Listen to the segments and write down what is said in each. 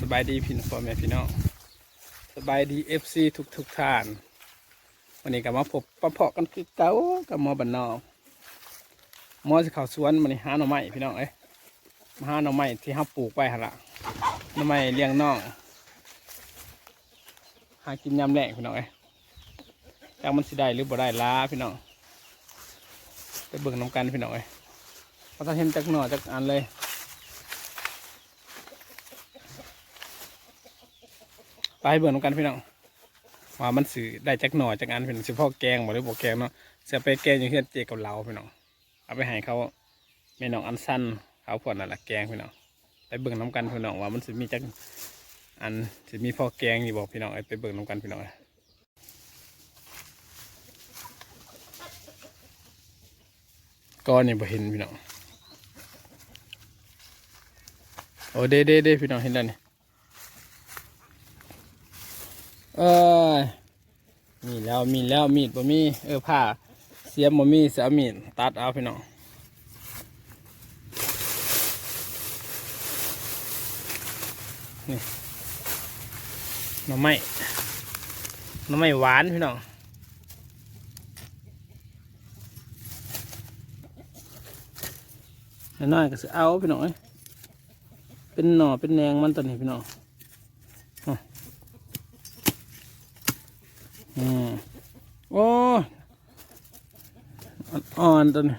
สบายดีพี่น้องพ่อแม่พี่น้องสบายดีเอฟซีทุกทุกท่าน วันนี้ก็มาพบปะเพาะกันคือเก่ากับมอบันนอกมอจะเข้าสวนมันนี้หาหน่อไม้พี่น้องเอ้ยมาหาหน่อไม้ที่เฮาปลูกไว้หั่นละหน่อไม้เลี้ยงน้องหากินยามแรงพี่น้องเอ้ยจากมันสิได้หรือบ่ได้ล้าพี่น้องไปเบิ่งน้ำกันพี่น้องเอ้ยเราต้องเห็นจากหน่อจากอันเลย ไปเบิ่งนำกันพี่น้องว่ามันสื่อได้จักหน่อยจากอันพี่น้องสิพ่อแกงบ่หรือบ่แกงเนาะเสียไปแกงอย่างเช่นเจกับเราพี่น้องเอาไปให้เขาแม่น้องอันสั้นเขาพวกนั่นแหละแกงพี่น้องไปเบิ่งน้ำกันพี่น้องว่ามันสิมีจักอันสิมีพ่อแกงอยู่บ่พี่น้องไปเบิ่งน้ำกันพี่น้องก็นี่บ่เห็นพี่น้องโอ้เด้เด้เด้พี่น้องเห็นแล้วนี่ เอ้ยมีแล้วมีแล้วมีดบ่มีเออผ้าเสียมบ่มีเสียมีดตัดเอาพี่น้องนี่หน่อไม้หน่อไม้หวานพี่น้องน้อยก็สิเอาพี่น้องเอ้ยเป็นหน่อเป็นแนงมันตัวนี้พี่น้อง อืมโอ้ย อ่อนๆตัวนี้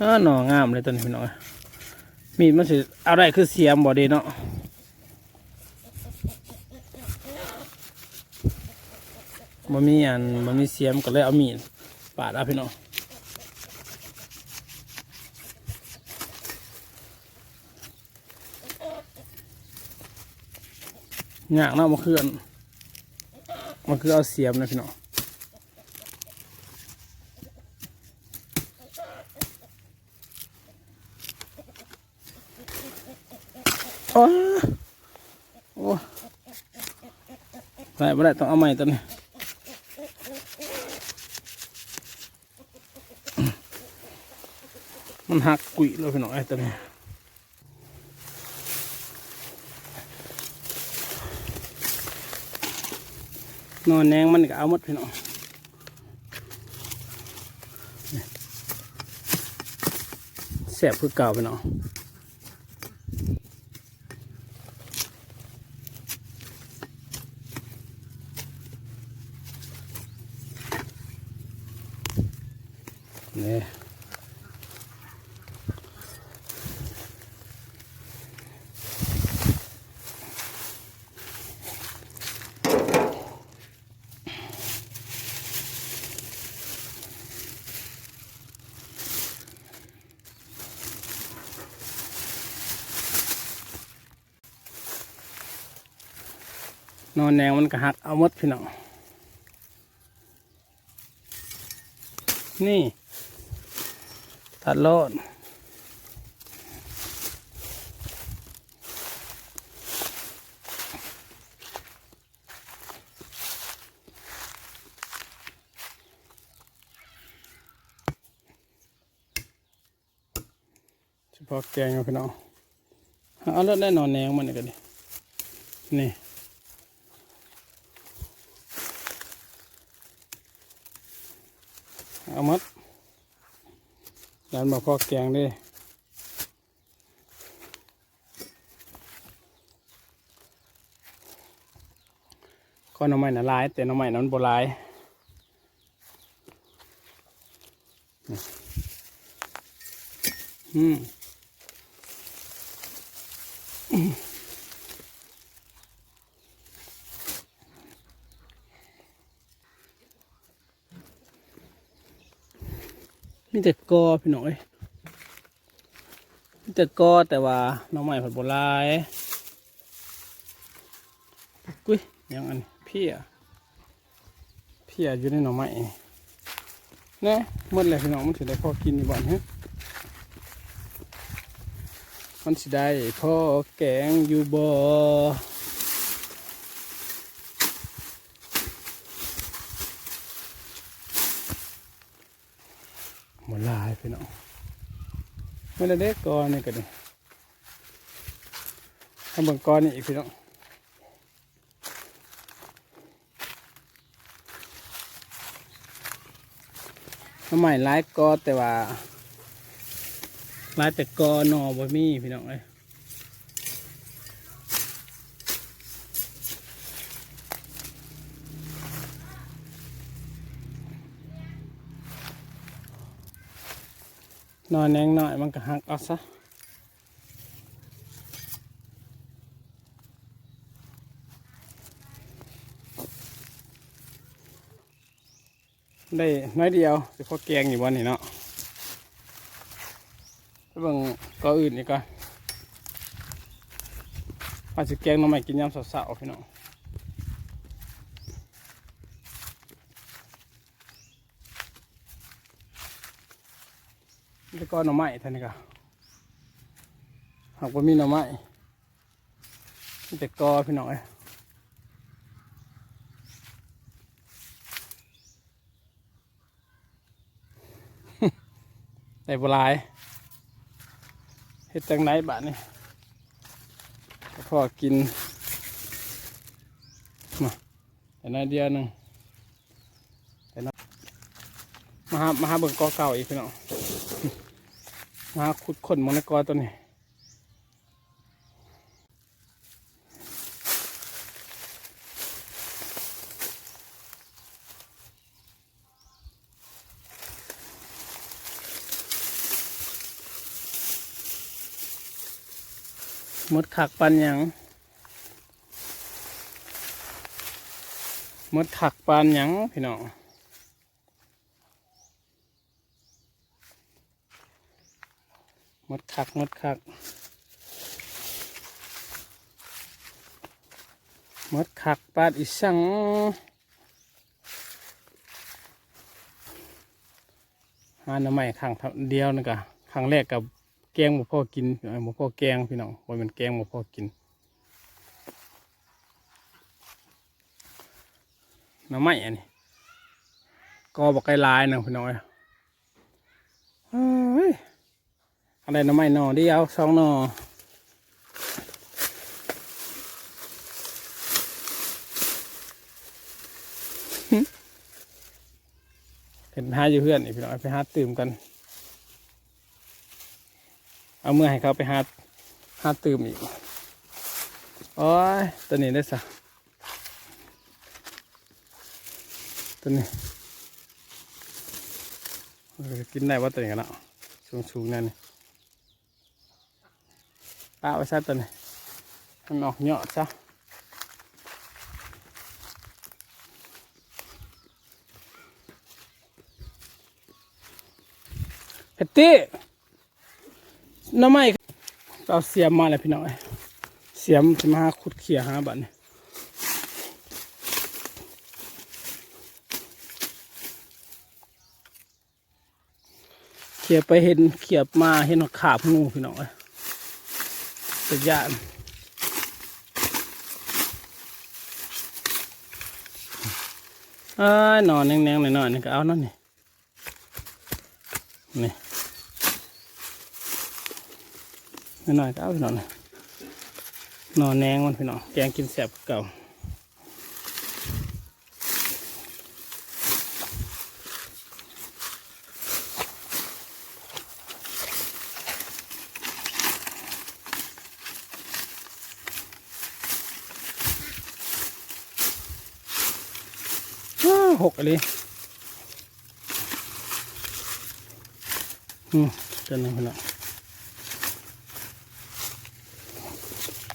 อ่าหน่องามเลยตัวนี้พี่น้องมีดมันสิเอาได้คือเสียมบ่ดีเนาะบ่มีอันบ่มีเสียมก็เลยเอามีดปาดเอาพี่น้อง ยากเนาะมันคืออันมันคือเอาเสียมนะพี่น้องโอ้โอ้ได้ไม่ได้ต้องเอาใหม่ตัวนี้มันหักกุยเลยพี่น้องไอ้ตัวนี้ นอนแนงมันก็เอาหมดพี่น้องแสบคือเก่าพี่น้องนี่ย นอนแนงมันก็หักเอาหมดพี่น้องนี่ ตัดโลดพาะแกงเอาพี่น้องเอาแล้วได้นอนแนงมันกันดินี่ เอามัด ยันมาพอแกงเด้ก็น้ำไม้น่ะลาย แต่น้ำไม้นั้นโบลายอืม มีแต่กอพี่น้องเอ้ยมีแต่กอแต่ว่าหน้ำไม้ผัดบ่หลายกุ้ยยังอันเพี้ยเพี้ยอยู่ในหน่อไม้นี่แน่หมดเลยพี่น้องมันสิได้พอกินอยู่บ่อนฮะมันสิได้พอแกงอยู่บ่หมดลาย พี่น้องเมื่อเด็กก่อนนี่ก็ดีทำเบิ่งก้อนนี่อีกพี่น้องทำไมหลายกอแต่ว่าหลายแต่กอหนอบ่มีพี่น้องเอ้ย นอนแนงหน่อยมันก็หักเอาซะได้น้อยเดียวสิพอแกงอยู่บนนี่เนาะไปเบิ่งก็อื่นอีกก่อนอาจจะแกงน้ำใหม่กินยำสาวๆพี่น้อง แล้วก็หน่อไม้ท่านนี่ก็หากว่ามีหน่อไม้มีแต่กอพี่น้องเอ้ยได้บลายเฮ็ดจังไหนบาทนี่ก็พอกินมาแต่น้อยเดียวหนึ่งแต่น้อยมาหามาหาเบิ่งกอเก่าอีกพี่น้อง มาขุดขนมันในกอตัวนี้หมดขักปันหยังหมดขักปันยังพี่น้อง มดขักมดขักมดขักปานอีสังหาหน่อไม้ข้างเดียวนึงกะครั้งแรกกับแกงหมูพ่อกินหมูพ่อแกงพี่น้องบ่แมันแกงหมูพ่อกินหน้ำไม้อันนี้กอบอกไก่ลายนะพี่น้องเอ้ย อะไรน้ำไม้หน่อเดียวสองหน่อเห็นหาอยู่เพื่อนนี่พี่น้องไปหาตื่มกัน เอาเมื่อให้เขาไปหาหาตื่มอีกโอ้ยตัวนี้ได้สะตัวนี้กินได้ว่าตัวนี้กันเนาะสูงๆนั่นนี่ ป้าไว้ซะตัวนี้ให้มันออกเหยาะซะเฮตี้น้ำไม้เอาเสียมมาเลยพี่น้องเอ้ยเสียมจะมาขุดเขี่ยหาบัตรนี่เขี่ยไปเห็นเขี่ยมาเห็นว่าขาบงูพี่น้องเอ้ย ตัวยานเอ้ยนอนแน่งๆหน่อยๆนี่ก็เอานั่นนี่นี่หน่อยๆก็เอาพี่น้องนนอนแนงมันพี่น้องแกงกินแสบเก่า หกอะไรอืมเจนนึ่งพี่น้อง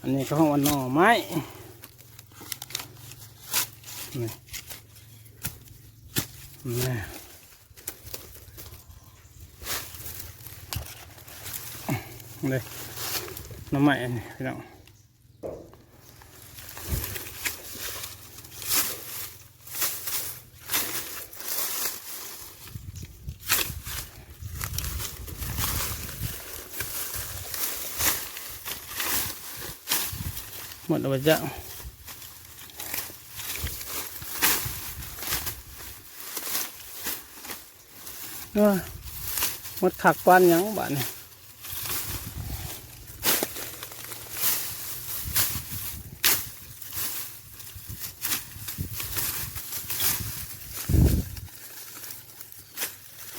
อันนี้ก็ห้องวันหน่อไม้นี่นี่เลยหน่อไม้อันนี้พี่น้อง ดแล้วบ่จ้ะเอ้ยหมดขักปานยังบ้านนี่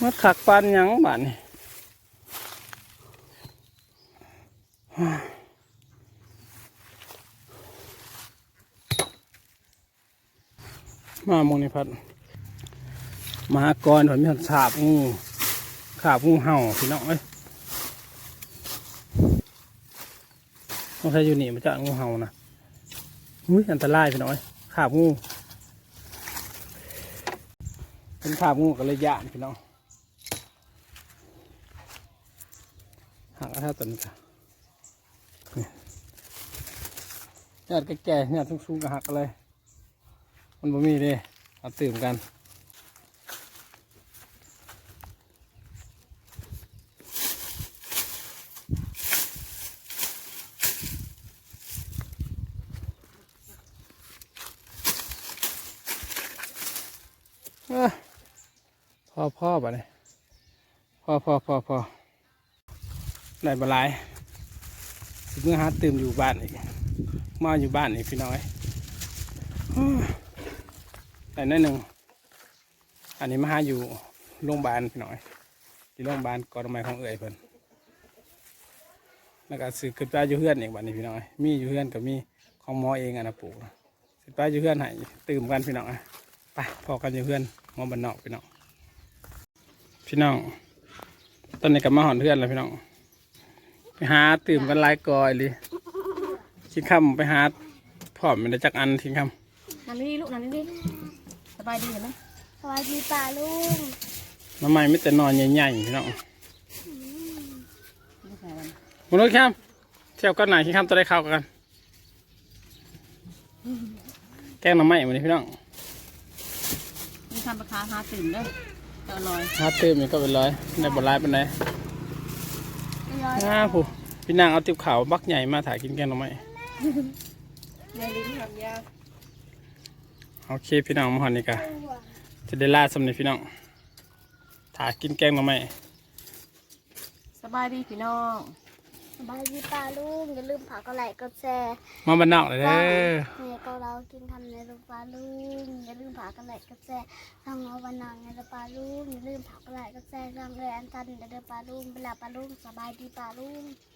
มดขักปานยังบ้านนี่ มาโมนิพัดมหากรผมมีหันสาบงูขาบงูเห่าพี่น้องเอ้ยต้องใช้ยูนี่มันจะงูเห่านะอุ้ยอันตรายพี่น้องเอ้ยขาบงูเป็นขาบงูกับเลยยานพี่น้องหักเอาท่าตันค่ะนี่ญาติแก่ๆญาติสูงๆก็หักอะไร มันบ่มีเด้เอาตื่มกันเอ้อพ่อพ่อบ่เนี่ยพ่อพ่อพ่อพ่อได้บหลายเมื่อหาตื่มอยู่บ้านอีกมาอยู่บ้านอีกพี่น้อย แต่นั่นหนึ่ง อันนี้มาหาอยู่โรงพยาบาลพี่น้อย ที่โรงพยาบาลกอทมของเอ่ยเพิ่นแล้วก็ซื้อขึ้นไปอยู่เพื่อนอีกบัดนี้พี่น้อย มีอยู่เพื่อนกับมีของหมอเองอะนะปู่ขึ้นไปอยู่เพื่อนให้ตื่มกันพี่น้องอะไปพอกันอยู่เพื่อนหมอบันนอกพี่น้องพี่น้องตอนนี้กับมาหอนเพื่อนแล้วพี่น้องไปหาตื่มกันหลายกอยเลยทิ้งคำไปหาพร้อมมันได้จักอันทิ้งคำนั่นนี่ลูกนั่นนี่ บายดีเห็นไหมสวัสดีป่าลุงน้ำไม้ไม่แต่นอนใหญ่ๆพี่น้องไม่ใช่วันมุนุษย์ครับเที่ยวกันไหนที่ข้ามตัวได้เข้ากัน แกงหน้ำไม้วันนี้พี่น้องนี่ทำราคาหาตื่นเด้อจะอร่อยฮาเติมนี่ก็เป็นร้อยในบทร้ายเป็นไรร้อยอ้าผู้พี่นางเอาติบขาวบักใหญ่มาถ่ายกินแกงหน้ำไม้ยายลิ้นทำยาก โอเคพี่น้องมาหอนนี่กะจะได้ล่าสำเนีพี่น้องถ่ายกินแกงหน้ำไม้สบายดีพี่น้องสวัสดีป่าลุงอย่าลืมผักกระไหลกดแชร์มาบ้านนอกเลยเด้อในก็เรากินทำในลูกป่าลุงอย่าลืมผักกระไหลกดแชร์ทางเอาวันนางในลูกป่าลุงอย่าลืมผักกระไหลกดแชร์ทางเลยอันตันเดินป่าลุงเวลาป่าลุงสบายดีป่าลุงส